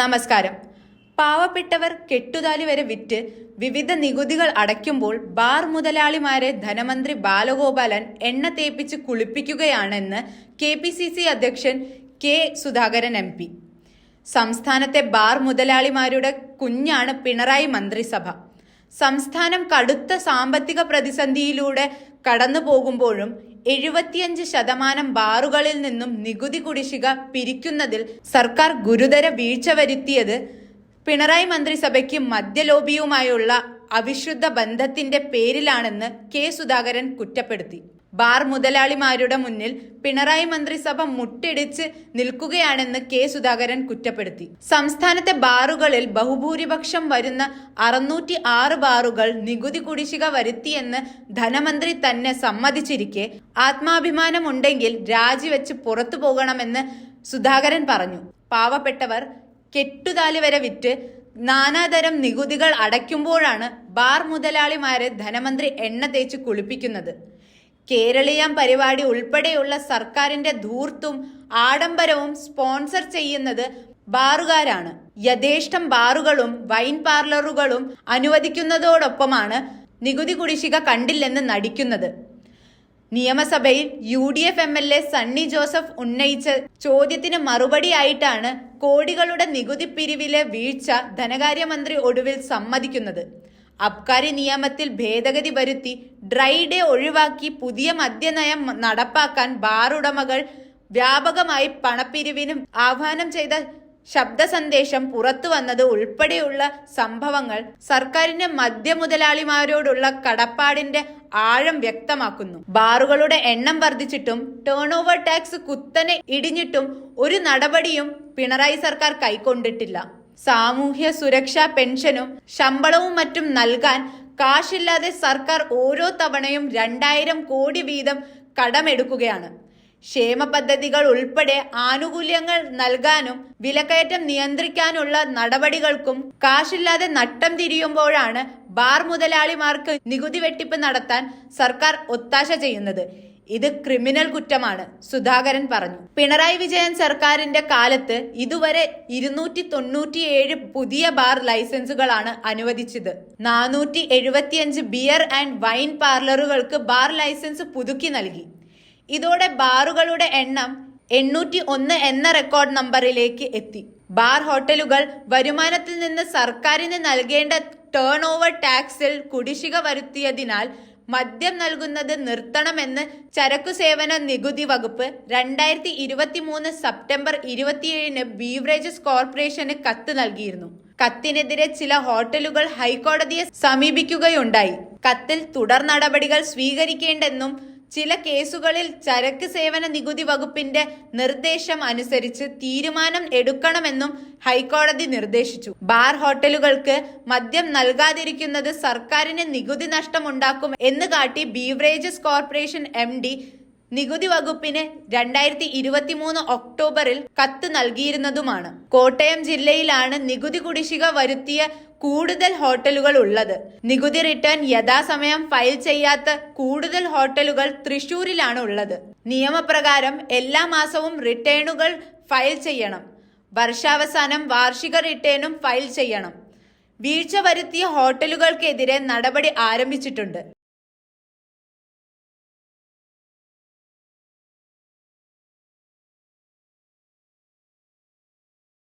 നമസ്കാരം. പാവപ്പെട്ടവർ കെട്ടുതാലി വരെ വിറ്റ് വിവിധ നികുതികൾ അടയ്ക്കുമ്പോൾ ബാർ മുതലാളിമാരെ ധനമന്ത്രി ബാലഗോപാലൻ എണ്ണ തേപ്പിച്ച് കുളിപ്പിക്കുകയാണെന്ന് കെ പി സി സി അധ്യക്ഷൻ കെ സുധാകരൻ എം പി. സംസ്ഥാനത്തെ ബാർ മുതലാളിമാരുടെ കുഞ്ഞാണ് പിണറായി മന്ത്രിസഭ. സംസ്ഥാനം കടുത്ത സാമ്പത്തിക പ്രതിസന്ധിയിലൂടെ കടന്നു പോകുമ്പോഴും എഴുപത്തിയഞ്ച് ശതമാനം ബാറുകളിൽ നിന്നും നികുതി കുടിശ്ശിക പിരിക്കുന്നതിൽ സർക്കാർ ഗുരുതര വീഴ്ച വരുത്തിയത് പിണറായി മന്ത്രിസഭയ്ക്ക് മദ്യലോബിയുമായുള്ള അവിശുദ്ധ ബന്ധത്തിന്റെ പേരിലാണെന്ന് കെ സുധാകരൻ കുറ്റപ്പെടുത്തി. ബാർ മുതലാളിമാരുടെ മുന്നിൽ പിണറായി മന്ത്രിസഭ മുട്ടിടിച്ച് നിൽക്കുകയാണെന്ന് കെ സുധാകരൻ കുറ്റപ്പെടുത്തി. സംസ്ഥാനത്തെ ബാറുകളിൽ ബഹുഭൂരിപക്ഷം വരുന്ന അറുന്നൂറ്റി ആറ് ബാറുകൾ നികുതി കുടിശ്ശിക വരുത്തിയെന്ന് ധനമന്ത്രി തന്നെ സമ്മതിച്ചിരിക്കെ ആത്മാഭിമാനമുണ്ടെങ്കിൽ രാജിവെച്ച് പുറത്തു പോകണമെന്ന് സുധാകരൻ പറഞ്ഞു. പാവപ്പെട്ടവർ കെട്ടുതാലി വരെ വിറ്റ് നാനാതരം നികുതികൾ അടയ്ക്കുമ്പോഴാണ് ബാർ മുതലാളിമാരെ ധനമന്ത്രി എണ്ണ തേച്ച് കുളിപ്പിക്കുന്നത്. കേരളീയം പരിപാടി ഉൾപ്പെടെയുള്ള സർക്കാരിന്റെ ധൂർത്തും ആഡംബരവും സ്പോൺസർ ചെയ്യുന്നത് ബാറുകാരാണ്. യഥേഷ്ടം ബാറുകളും വൈൻ പാർലറുകളും അനുവദിക്കുന്നതോടൊപ്പമാണ് നികുതി കുടിശ്ശിക കണ്ടില്ലെന്ന് നടിക്കുന്നത്. നിയമസഭയിൽ U D F M L A Sunny Joseph ഉന്നയിച്ച ചോദ്യത്തിന് മറുപടിയായിട്ടാണ് കോടികളുടെ നികുതി പിരിവിലെ വീഴ്ച ധനകാര്യമന്ത്രി ഒടുവിൽ സമ്മതിക്കുന്നത്. അബ്കാരി നിയമത്തിൽ ഭേദഗതി വരുത്തി ഡ്രൈ ഡേ ഒഴിവാക്കി പുതിയ മദ്യനയം നടപ്പാക്കാൻ ബാർ ഉടമകൾ വ്യാപകമായി പണപ്പിരിവിനും ആഹ്വാനം ചെയ്ത ശബ്ദ സന്ദേശം പുറത്തു വന്നത് ഉൾപ്പെടെയുള്ള സംഭവങ്ങൾ സർക്കാരിന്റെ മദ്യമുതലാളിമാരോടുള്ള കടപ്പാടിന്റെ ആഴം വ്യക്തമാക്കുന്നു. ബാറുകളുടെ എണ്ണം വർദ്ധിച്ചിട്ടും ടേൺ ഓവർ ടാക്സ് കുത്തനെ ഇടിഞ്ഞിട്ടും ഒരു നടപടിയും പിണറായി സർക്കാർ കൈക്കൊണ്ടിട്ടില്ല. സാമൂഹ്യ സുരക്ഷാ പെൻഷനും ശമ്പളവും മറ്റും നൽകാൻ കാശില്ലാതെ സർക്കാർ ഓരോ തവണയും രണ്ടായിരം കോടി വീതം കടമെടുക്കുകയാണ്. ക്ഷേമ പദ്ധതികൾ ഉൾപ്പെടെ ആനുകൂല്യങ്ങൾ നൽകാനും വിലക്കയറ്റം നിയന്ത്രിക്കാനുള്ള നടപടികൾക്കും കാശില്ലാതെ നട്ടം തിരിയുമ്പോഴാണ് ബാർ മുതലാളിമാർക്ക് നികുതി വെട്ടിപ്പ് നടത്താൻ സർക്കാർ ഒത്താശ ചെയ്യുന്നത്. ഇത് ക്രിമിനൽ കുറ്റമാണ് സുധാകരൻ പറഞ്ഞു. പിണറായി വിജയൻ സർക്കാരിന്റെ കാലത്ത് ഇതുവരെ ഇരുന്നൂറ്റി തൊണ്ണൂറ്റിയേഴ് പുതിയ ബാർ ലൈസൻസുകളാണ് അനുവദിച്ചത്. നാനൂറ്റി എഴുപത്തിയഞ്ച് ബിയർ ആൻഡ് വൈൻ പാർലറുകൾക്ക് ബാർ ലൈസൻസ് പുതുക്കി നൽകി. ഇതോടെ ബാറുകളുടെ എണ്ണം എണ്ണൂറ്റി ഒന്ന് എന്ന റെക്കോർഡ് നമ്പറിലേക്ക് എത്തി. ബാർ ഹോട്ടലുകൾ വരുമാനത്തിൽ നിന്ന് സർക്കാരിന് നൽകേണ്ട ടേൺ ഓവർ ടാക്സിൽ കുടിശ്ശിക വരുത്തിയതിനാൽ മദ്യം നൽകുന്നത് നിർത്തണമെന്ന് ചരക്കു സേവന നികുതി വകുപ്പ് രണ്ടായിരത്തി ഇരുപത്തി മൂന്ന് സെപ്റ്റംബർ ഇരുപത്തിയേഴിന് ബീവറേജസ് കോർപ്പറേഷന് കത്ത് നൽകിയിരുന്നു. കത്തിനെതിരെ ചില ഹോട്ടലുകൾ ഹൈക്കോടതിയെ സമീപിക്കുകയുണ്ടായി. കത്തിൽ തുടർ നടപടികൾ സ്വീകരിക്കേണ്ടെന്നും ചില കേസുകളിൽ ചരക്ക് സേവന നികുതി വകുപ്പിന്റെ നിർദ്ദേശം അനുസരിച്ച് തീരുമാനം എടുക്കണമെന്നും ഹൈക്കോടതി നിർദ്ദേശിച്ചു. ബാർ ഹോട്ടലുകൾക്ക് മദ്യം നൽകാതിരിക്കുന്നത് സർക്കാരിന് നികുതി നഷ്ടമുണ്ടാക്കും എന്ന് കാട്ടി ബീവറേജസ് കോർപ്പറേഷൻ എം നികുതി വകുപ്പിന് രണ്ടായിരത്തി ഇരുപത്തി മൂന്ന് ഒക്ടോബറിൽ കത്ത് നൽകിയിരുന്നതുമാണ്. കോട്ടയം ജില്ലയിലാണ് നികുതി കുടിശ്ശിക വരുത്തിയ കൂടുതൽ ഹോട്ടലുകൾ ഉള്ളത്. നികുതി റിട്ടേൺ യഥാസമയം ഫയൽ ചെയ്യാത്ത കൂടുതൽ ഹോട്ടലുകൾ തൃശൂരിലാണ് ഉള്ളത്. നിയമപ്രകാരം എല്ലാ മാസവും റിട്ടേണുകൾ ഫയൽ ചെയ്യണം. വർഷാവസാനം വാർഷിക റിട്ടേണും ഫയൽ ചെയ്യണം. വീഴ്ച വരുത്തിയ ഹോട്ടലുകൾക്കെതിരെ നടപടി ആരംഭിച്ചിട്ടുണ്ട്.